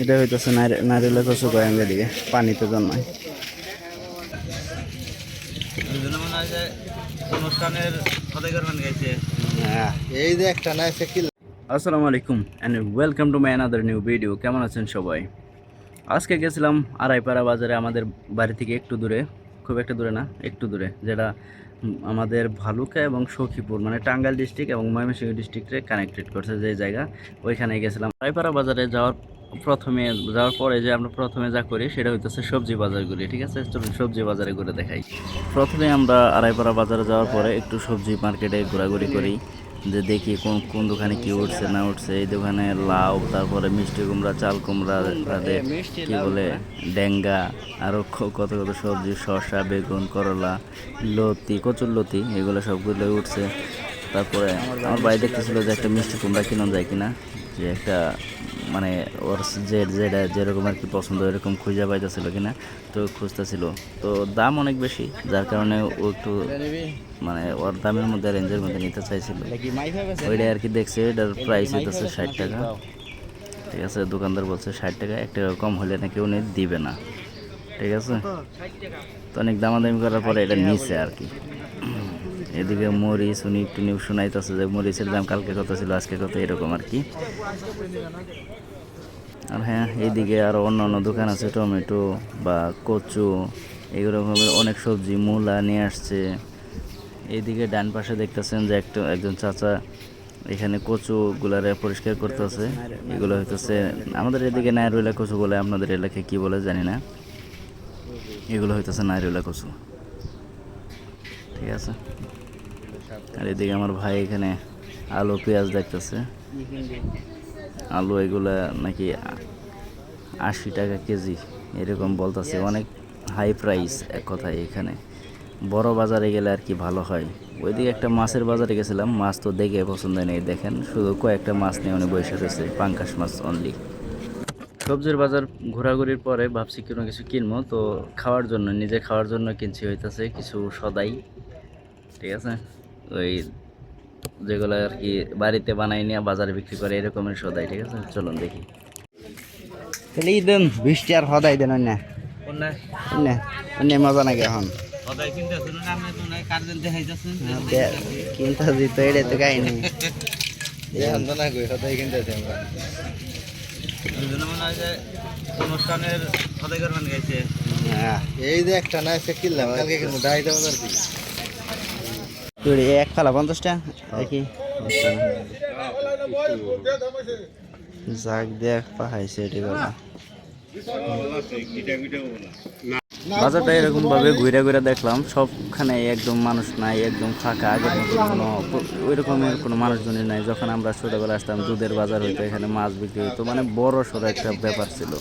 এটা হইতেছে নারিয়েলের কচু গয়াঙ্গা দিকে পানিতে জন্মায়। হয় আসসালামু আলাইকুম and welcome to my another new video কেমন আছেন সবাই? আজকে গেছিলাম আড়াইপাড়া বাজারে আমাদের বাড়ি থেকে একটু দূরে। খুব একটা দূরে না, একটু দূরে, যেটা আমাদের ভালুকা এবং সখীপুর মানে টাঙ্গাইল ডিস্ট্রিক্ট এবং ময়মনসিংহ ডিস্ট্রিক্টে কানেক্টেড করছে যে জায়গা ওইখানে গেছিলাম। আড়াইপাড়া বাজারে যাওয়ার প্রথমে, যাওয়ার পরে যে আমরা প্রথমে যা করি সেটা হইতেছে সবজি বাজারগুলি, ঠিক আছে? চলুন সবজি বাজারে ঘুরে দেখাই। প্রথমে আমরা আড়াইপাড়া বাজারে যাওয়ার পরে একটু সবজি মার্কেটে ঘোরাঘুরি করি। যে দেখি কোন কোন দোকানে কি উঠছে না উঠছে এই দোকানে লাউ তারপরে মিষ্টি কুমড়া চাল কুমড়া তাদের কি বলে ডেঙ্গা আরও কত কত সবজি শসা বেগুন করলা লতি কচুর লতি এগুলো সবগুলো উঠছে। তারপরে আমার বাড়ি দেখতেছিল যে একটা মিষ্টি কুমড়া কিনা যায় কিনা যে একটা মানে ওর যে যেটা যেরকম আর কি পছন্দ, এরকম খুঁজে পাইতেছিল কিনা, তো খুঁজতেছিল। তো দাম অনেক বেশি, যার কারণে ও একটু মানে ওর দামের মধ্যে, রেঞ্জের মধ্যে নিতে চাইছিল। ওইটা আর কি দেখছে, এটার প্রাইস হইতেছে ষাট টাকা। ঠিক আছে, দোকানদার বলছে ষাট টাকা, এক টাকা কম হলে নাকি উনি দিবে না। ঠিক আছে? তো অনেক দামাদামি করার পরে এটা নিছে আর কি। এদিকে মরিচ, উনি একটু নিউ শোনাইতেছে যে মরিচের দাম কালকে কত ছিল, আজকে কত, এরকম আর কি। আর হ্যাঁ এইদিকে আরও অন্য অন্য দোকান আছে, টমেটো বা কচু, এগুলো রকমের অনেক সবজি, মূলা নিয়ে আসছে। এইদিকে ডান পাশে দেখতেছেন যে একটা, একজন চাচা এখানে কচু গুলারে পরিষ্কার করতেছে। এগুলো হইতেছে, আমাদের এদিকে নাইরুলা কচু বলে আপনাদের এলাকায় কি বলে জানি না। এগুলো হইতেছে নাইরুলা কচু। ঠিক আছে? আর এদিকে আমার ভাই এখানে আলু, পেঁয়াজ দেখতেছে। আলু এগুলা নাকি আশি টাকা কেজি এরকম বলতেছে। অনেক হাই প্রাইস এক কথায় এখানে। বড় বাজারে গেলে আর কি ভালো হয়। ওইদিকে একটা মাছের বাজারে গেছিলাম মাছ তো দেখে পছন্দ নেই দেখেন। শুধু কয়েকটা মাছ নিয়ে উনি বসে রয়েছে পাঙ্কাশ মাছ অনলি সবজির বাজার ঘোরাঘুরির পরে ভাবছি কোনো কিছু কিনবো তো খাওয়ার জন্য নিজে খাওয়ার জন্য কিনছি হইতাছে কিছু সদাই। ঠিক আছে? ওই যেগুলো আর কি বাড়িতে বানাই নিয়ে বাজারে বিক্রি করে এরকমের সদাই ঠিক আছে? চলুন দেখি। তাহলে দেন বৃষ্টি আর হদাই দেন না অন্য? মজা নাকি এখন? কিনতে তো এটা তো কাহিনি। হয় অনুষ্ঠানের হ্যাঁ এই যে একটা না কিনলাম কালকে বাজার এক ফালা পঞ্চাশটা দেখি যাক, দেখ পাহাইছে এটি বলা বাজারটা এরকম ভাবে ঘুরে ঘুরে দেখলাম, সবখানে একদম মানুষ নাই, একদম ফাঁকা, আগের মতো কোনো ওই রকমের কোনো মানুষজনই নাই। যখন আমরা ছোটোবেলা আসতাম, দুধের বাজার হইতো, এখানে মাছ বিক্রি হইতো মানে বড় সড়ো একটা ব্যাপার ছিল।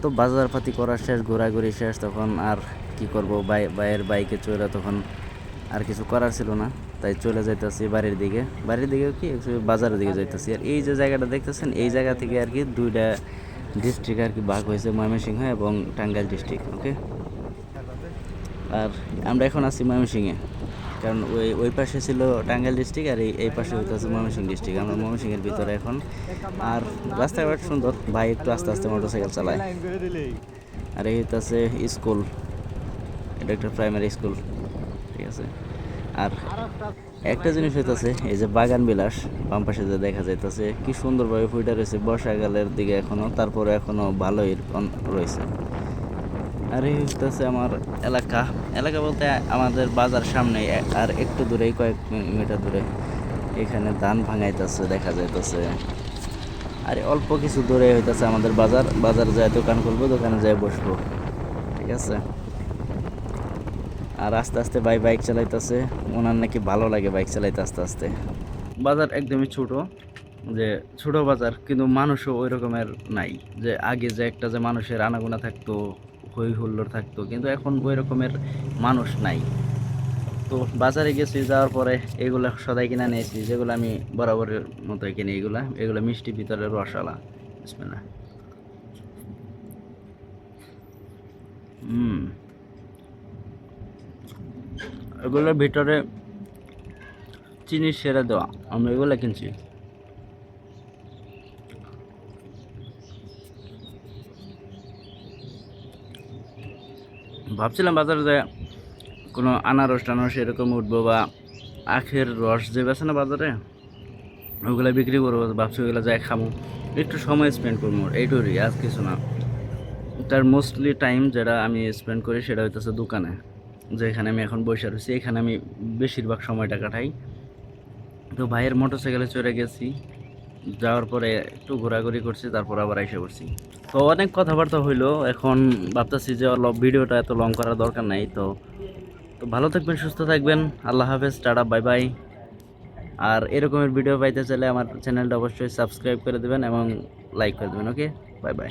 তো বাজার পাতি করা শেষ, ঘোরাঘুরি শেষ, তখন আর কি করব? বাই বাইয়ের বাইকে চলে তখন আর কিছু করার ছিল না, তাই চলে যাইতেছি বাড়ির দিকে। বাড়ির দিকে কি বাজারের দিকে যাইতেছি। আর এই যে জায়গাটা দেখতেছেন, এই জায়গা থেকে আর কি দুইটা ডিস্ট্রিক্ট আর কি ভাগ হয়েছে, ময়মনসিংহ এবং টাঙ্গাইল ডিস্ট্রিক্ট ওকে আর আমরা এখন আছি ময়মনসিংহে, কারণ ওই ওই পাশে ছিল টাঙ্গাইল ডিস্ট্রিক্ট আর এই এই পাশে হইতেছে ময়মনসিংহ ডিস্ট্রিক্ট আমরা ময়মনসিংহের ভিতরে এখন। আর রাস্তাঘাট সুন্দর, ভাই একটু আস্তে আস্তে মোটরসাইকেল চালায়। আর এই হইতেছে স্কুল, এটা একটা প্রাইমারি স্কুল আছে আর একটা জিনিস হইতেছে, এই যে বাগান বিলাস, বাম পাশে যে দেখা যাইতেছে, কি সুন্দরভাবে ফুইটা রয়েছে বর্ষাকালের দিকে এখনও, তারপরে এখনও ভালোই রয়েছে আর এই হচ্ছে আমার এলাকা। এলাকা বলতে আমাদের বাজার সামনে, আর একটু দূরেই কয়েক মিটার দূরে, এখানে ধান ভাঙাইতেছে, দেখা যাইতেছে। আর অল্প কিছু দূরে হইতেছে আমাদের বাজার। বাজার যায় দোকান খুলবো, দোকানে যায় বসবো। ঠিক আছে? আর আস্তে আস্তে ভাই বাইক চালাইতেছে। ওনার নাকি ভালো লাগে বাইক চালাইতে আস্তে আস্তে। বাজার একদমই ছোট, যে ছোট বাজার, কিন্তু মানুষও ওই রকমের নাই। যে আগে যে একটা যে মানুষের আনাগোনা থাকতো হই হুল্লোড় থাকতো, কিন্তু এখন ওই রকমের মানুষ নাই। তো বাজারে গেছি, যাওয়ার পরে এগুলো সদাই কিনে নিয়েছি, যেগুলো আমি বরাবরের মতো কিনি এগুলা। এগুলো মিষ্টি ভিতরে রসালা বিসমিল্লাহ। হুম। এগুলোর ভিতরে চিনি সেরা দেওয়া। আমরা এগুলো কিনছি। ভাবছিলাম বাজারে যে কোনো আনারস টানারস এরকম উঠবো বা আখের রস যে বেছে না বাজারে, ওগুলো বিক্রি করব, ভাবছি ওগুলো যাই খামো। একটু সময় স্পেন্ড করব এইটুকুই, আর কিছু না। তার মোস্টলি টাইম যেটা আমি স্পেন্ড করি সেটা হইতেছে দোকানে। যেখানে আমি এখন বসে রয়েছি, এখানে আমি বেশিরভাগ সময়টা কাটাই। তো ভাইয়ের মোটর সাইকেলে চড়ে গেছি, যাওয়ার পরে একটু ঘোরাঘুরি করছি, তারপর আবার এসে পড়ছি। তো অনেক কথাবার্তা হইল, এখন ভাবতেছি যে ভিডিওটা এত লং করার দরকার নাই, তো তো ভালো থাকবেন, সুস্থ থাকবেন, আল্লাহ হাফেজ, টাটা বাই বাই আর এরকমের ভিডিও পাইতে চাইলে আমার চ্যানেলটা অবশ্যই সাবস্ক্রাইব করে দেবেন এবং লাইক করে দেবেন ওকে বাই বাই